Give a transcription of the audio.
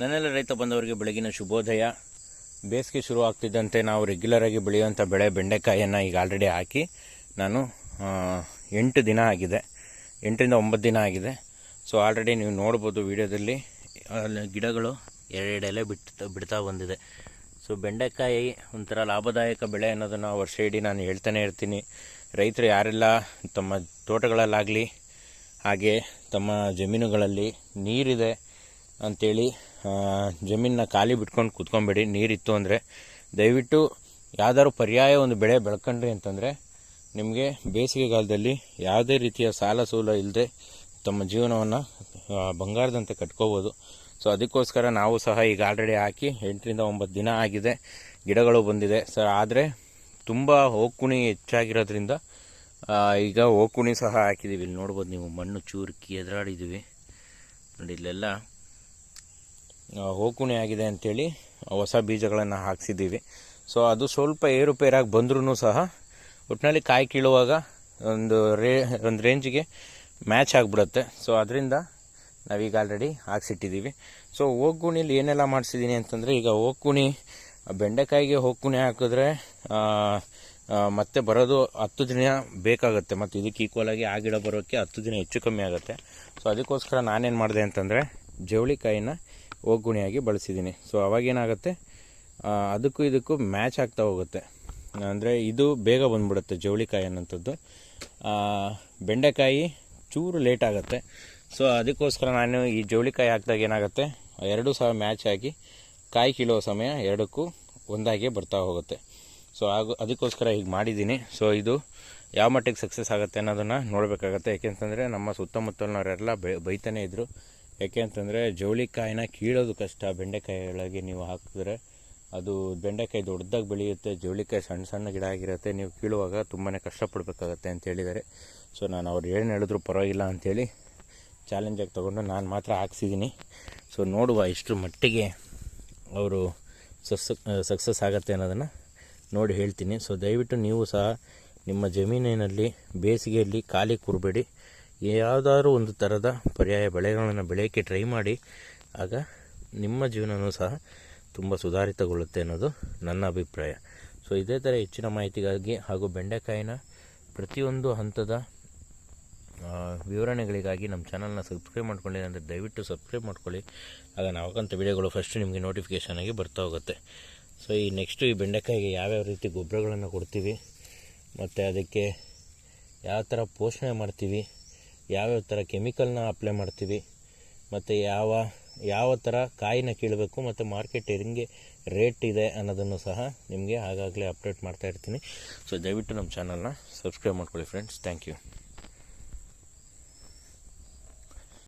ನನ್ನೆಲ್ಲ ರೈತ ಬಂದವರಿಗೆ ಬೆಳಗಿನ ಶುಭೋದಯ. ಬೇಸಿಗೆ ಶುರು ಆಗ್ತಿದ್ದಂತೆ ನಾವು ರೆಗ್ಯುಲರಾಗಿ ಬೆಳೆಯುವಂಥ ಬೆಳೆ ಬೆಂಡೆಕಾಯಿಯನ್ನು ಈಗ ಆಲ್ರೆಡಿ ಹಾಕಿ ನಾನು ಎಂಟು ದಿನ ಆಗಿದೆ. ಎಂಟರಿಂದ ಒಂಬತ್ತು ದಿನ ಆಗಿದೆ. ಸೊ ಆಲ್ರೆಡಿ ನೀವು ನೋಡ್ಬೋದು ವಿಡಿಯೋದಲ್ಲಿ ಗಿಡಗಳು ಎರಡು ಎಲೆ ಬಿಟ್ಟು, ಬಿಡ್ತಾ ಬಂದಿದೆ. ಸೊ ಬೆಂಡೆಕಾಯಿ ಒಂಥರ ಲಾಭದಾಯಕ ಬೆಳೆ ಅನ್ನೋದನ್ನು ವರ್ಷ ಇಡೀ ನಾನು ಹೇಳ್ತಾನೆ ಇರ್ತೀನಿ. ರೈತರು ಯಾರೆಲ್ಲ ತಮ್ಮ ತೋಟಗಳಲ್ಲಾಗಲಿ, ಹಾಗೆ ತಮ್ಮ ಜಮೀನುಗಳಲ್ಲಿ ನೀರಿದೆ ಅಂಥೇಳಿ ಜಮೀನನ್ನ ಖಾಲಿ ಬಿಟ್ಕೊಂಡು ಕೂತ್ಕೊಬೇಡಿ, ನೀರಿತ್ತು ಅಂದರೆ. ದಯವಿಟ್ಟು ಯಾವ್ದಾದ್ರು ಪರ್ಯಾಯ ಒಂದು ಬೆಳೆ ಬೆಳ್ಕೊಂಡ್ರಿ ಅಂತಂದರೆ ನಿಮಗೆ ಬೇಸಿಗೆಗಾಲದಲ್ಲಿ ಯಾವುದೇ ರೀತಿಯ ಸಾಲ ಸೂಲ ಇಲ್ಲದೆ ತಮ್ಮ ಜೀವನವನ್ನು ಬಂಗಾರದಂತೆ ಕಟ್ಕೋಬೋದು. ಸೊ ಅದಕ್ಕೋಸ್ಕರ ನಾವು ಸಹ ಈಗ ಆಲ್ರೆಡಿ ಹಾಕಿ ಎಂಟರಿಂದ ಒಂಬತ್ತು ದಿನ ಆಗಿದೆ. ಗಿಡಗಳು ಬಂದಿದೆ. ಸರ್ ಆದರೆ ತುಂಬ ಹೋಕುಣಿ ಹೆಚ್ಚಾಗಿರೋದ್ರಿಂದ ಈಗ ಹೋಕುಣಿ ಸಹ ಹಾಕಿದ್ದೀವಿ ಇಲ್ಲಿ ನೋಡ್ಬೋದು ನೀವು ಮಣ್ಣು ಚೂರ್ಕಿ ಎದುರಾಡಿದ್ದೀವಿ ನೋಡಿ, ಇಲ್ಲೆಲ್ಲ ಹೋಕುಣಿ ಆಗಿದೆ ಅಂಥೇಳಿ ಹೊಸ ಬೀಜಗಳನ್ನು ಹಾಕ್ಸಿದ್ದೀವಿ. ಸೊ ಅದು ಸ್ವಲ್ಪ ಏರುಪೇರಾಗಿ ಬಂದ್ರೂ ಸಹ ಒಟ್ಟಿನಲ್ಲಿ ಕಾಯಿ ಕೀಳುವಾಗ ಒಂದು ರೇ, ಒಂದು ರೇಂಜಿಗೆ ಮ್ಯಾಚ್ ಆಗಿಬಿಡುತ್ತೆ. ಸೊ ಅದರಿಂದ ನಾವೀಗ ಆಲ್ರೆಡಿ ಹಾಕ್ಸಿಟ್ಟಿದ್ದೀವಿ. ಸೊ ಹೋಗುಣಿಲಿ ಏನೆಲ್ಲ ಮಾಡಿಸಿದ್ದೀನಿ ಅಂತಂದರೆ ಈಗ ಹೋಗುಣಿ ಬೆಂಡೆಕಾಯಿಗೆ ಹೋಗುಣಿ ಹಾಕಿದ್ರೆ ಮತ್ತೆ ಬರೋದು ಹತ್ತು ದಿನ ಬೇಕಾಗುತ್ತೆ. ಮತ್ತು ಇದಕ್ಕೆ ಈಕ್ವಲಾಗಿ ಆ ಗಿಡ ಬರೋಕ್ಕೆ ಹತ್ತು ದಿನ ಹೆಚ್ಚು ಕಮ್ಮಿ ಆಗುತ್ತೆ. ಸೊ ಅದಕ್ಕೋಸ್ಕರ ನಾನೇನು ಮಾಡಿದೆ ಅಂತಂದರೆ ಜವಳಿಕಾಯಿನ ಹೋಗ್ಗುಣಿಯಾಗಿ ಬಳಸಿದ್ದೀನಿ. ಸೊ ಅವಾಗೇನಾಗುತ್ತೆ? ಅದಕ್ಕೂ ಇದಕ್ಕೂ ಮ್ಯಾಚ್ ಆಗ್ತಾ ಹೋಗುತ್ತೆ. ಅಂದರೆ ಇದು ಬೇಗ ಬಂದ್ಬಿಡುತ್ತೆ ಜವಳಿಕಾಯಿ ಅನ್ನೋಂಥದ್ದು ಬೆಂಡೆಕಾಯಿ ಚೂರು ಲೇಟ್ ಆಗುತ್ತೆ. ಸೊ ಅದಕ್ಕೋಸ್ಕರ ನಾನು ಈ ಜವಳಿಕಾಯಿ ಹಾಕಿದಾಗ ಏನಾಗುತ್ತೆ? ಎರಡೂ ಸಹ ಮ್ಯಾಚ್ ಆಗಿ ಕಾಯಿ ಕೀಳೋ ಸಮಯ ಎರಡಕ್ಕೂ ಒಂದಾಗೆ ಬರ್ತಾ ಹೋಗುತ್ತೆ. ಸೊ ಹಾಗೂ ಅದಕ್ಕೋಸ್ಕರ ಹೀಗೆ ಮಾಡಿದ್ದೀನಿ. ಸೊ ಇದು ಯಾವ ಮಟ್ಟಿಗೆ ಸಕ್ಸಸ್ ಆಗುತ್ತೆ ಅನ್ನೋದನ್ನು ನೋಡಬೇಕಾಗತ್ತೆ. ಯಾಕೆಂತಂದರೆ ನಮ್ಮ ಸುತ್ತಮುತ್ತಲಿನವರೆಲ್ಲ ಬೈ, ಬೈತಾನೆ ಇದ್ದರು ಯಾಕೆ ಅಂತಂದರೆ ಜವಳಿಕಾಯಿನ ಕೀಳೋದು ಕಷ್ಟ. ಬೆಂಡೆಕಾಯಿ ಒಳಗೆ ನೀವು ಹಾಕಿದ್ರೆ ಅದು ಬೆಂಡೆಕಾಯಿ ದೊಡ್ಡದಾಗಿ ಬೆಳೆಯುತ್ತೆ, ಜವಳಿಕಾಯಿ ಸಣ್ಣ ಸಣ್ಣ ಗಿಡ ಆಗಿರುತ್ತೆ, ನೀವು ಕೀಳುವಾಗ ತುಂಬಾ ಕಷ್ಟಪಡಬೇಕಾಗತ್ತೆ ಅಂತ ಹೇಳಿದ್ದಾರೆ. ಸೊ ನಾನು ಅವ್ರು ಏನು ಹೇಳಿದ್ರು ಪರವಾಗಿಲ್ಲ ಅಂಥೇಳಿ ಚಾಲೆಂಜಾಗಿ ತೊಗೊಂಡು ನಾನು ಮಾತ್ರ ಹಾಕ್ಸಿದ್ದೀನಿ ಸೊ ನೋಡುವ ಇಷ್ಟರ ಮಟ್ಟಿಗೆ ಅವರು ಸಸ್ ಸಕ್ಸಸ್ ಆಗುತ್ತೆ ಅನ್ನೋದನ್ನು ನೋಡಿ ಹೇಳ್ತೀನಿ. ಸೊ ದಯವಿಟ್ಟು ನೀವು ಸಹ ನಿಮ್ಮ ಜಮೀನಿನಲ್ಲಿ ಬೇಸಿಗೆಯಲ್ಲಿ ಖಾಲಿ ಕೂರಬೇಡಿ. ಯಾವುದಾದ್ರೂ ಒಂದು ಥರದ ಪರ್ಯಾಯ ಬೆಳೆಗಳನ್ನು ಬೆಳೆಯೋಕ್ಕೆ ಟ್ರೈ ಮಾಡಿ, ಆಗ ನಿಮ್ಮ ಜೀವನವೂ ಸಹ ತುಂಬ ಸುಧಾರಿತಗೊಳ್ಳುತ್ತೆ ಅನ್ನೋದು ನನ್ನ ಅಭಿಪ್ರಾಯ. ಸೊ, ಇದೇ ಥರ ಹೆಚ್ಚಿನ ಮಾಹಿತಿಗಾಗಿ ಹಾಗೂ ಬೆಂಡೆಕಾಯಿನ ಪ್ರತಿಯೊಂದು ಹಂತದ ವಿವರಣೆಗಳಿಗಾಗಿ ನಮ್ಮ ಚಾನಲ್ನ ಸಬ್ಸ್ಕ್ರೈಬ್ ಮಾಡ್ಕೊಳ್ಳಿ, ಅಂದರೆ ದಯವಿಟ್ಟು ಸಬ್ಸ್ಕ್ರೈಬ್ ಮಾಡ್ಕೊಳ್ಳಿ. ಆಗ ನಾವು ಹಾಕಂಥ ವಿಡಿಯೋಗಳು ಫಸ್ಟ್ ನಿಮಗೆ ನೋಟಿಫಿಕೇಷನ್ ಆಗಿ ಬರ್ತಾ ಹೋಗುತ್ತೆ. ಸೊ, ಈ ನೆಕ್ಸ್ಟು ಈ ಬೆಂಡೆಕಾಯಿಗೆ ಯಾವ್ಯಾವ ರೀತಿ ಗೊಬ್ಬರಗಳನ್ನು ಕೊಡ್ತೀವಿ, ಮತ್ತು ಅದಕ್ಕೆ ಯಾವ ಥರ ಪೋಷಣೆ ಮಾಡ್ತೀವಿ ಯಾವ್ಯಾವ ಥರ ಕೆಮಿಕಲ್ನ ಅಪ್ಲೈ ಮಾಡ್ತೀವಿ, ಮತ್ತು ಯಾವ ಯಾವ ಥರ ಕಾಯಿನ ಕೀಳಬೇಕು, ಮತ್ತು ಮಾರ್ಕೆಟ್ ಹೆಂಗೆ ರೇಟ್ ಇದೆ ಅನ್ನೋದನ್ನು ಸಹ ನಿಮಗೆ ಆಗಾಗಲೇ ಅಪ್ಡೇಟ್ ಮಾಡ್ತಾ ಇರ್ತೀನಿ. ಸೊ ದಯವಿಟ್ಟು ನಮ್ಮ ಚಾನಲ್ನ ಸಬ್ಸ್ಕ್ರೈಬ್ ಮಾಡ್ಕೊಳ್ಳಿ ಫ್ರೆಂಡ್ಸ್ ಥ್ಯಾಂಕ್ ಯು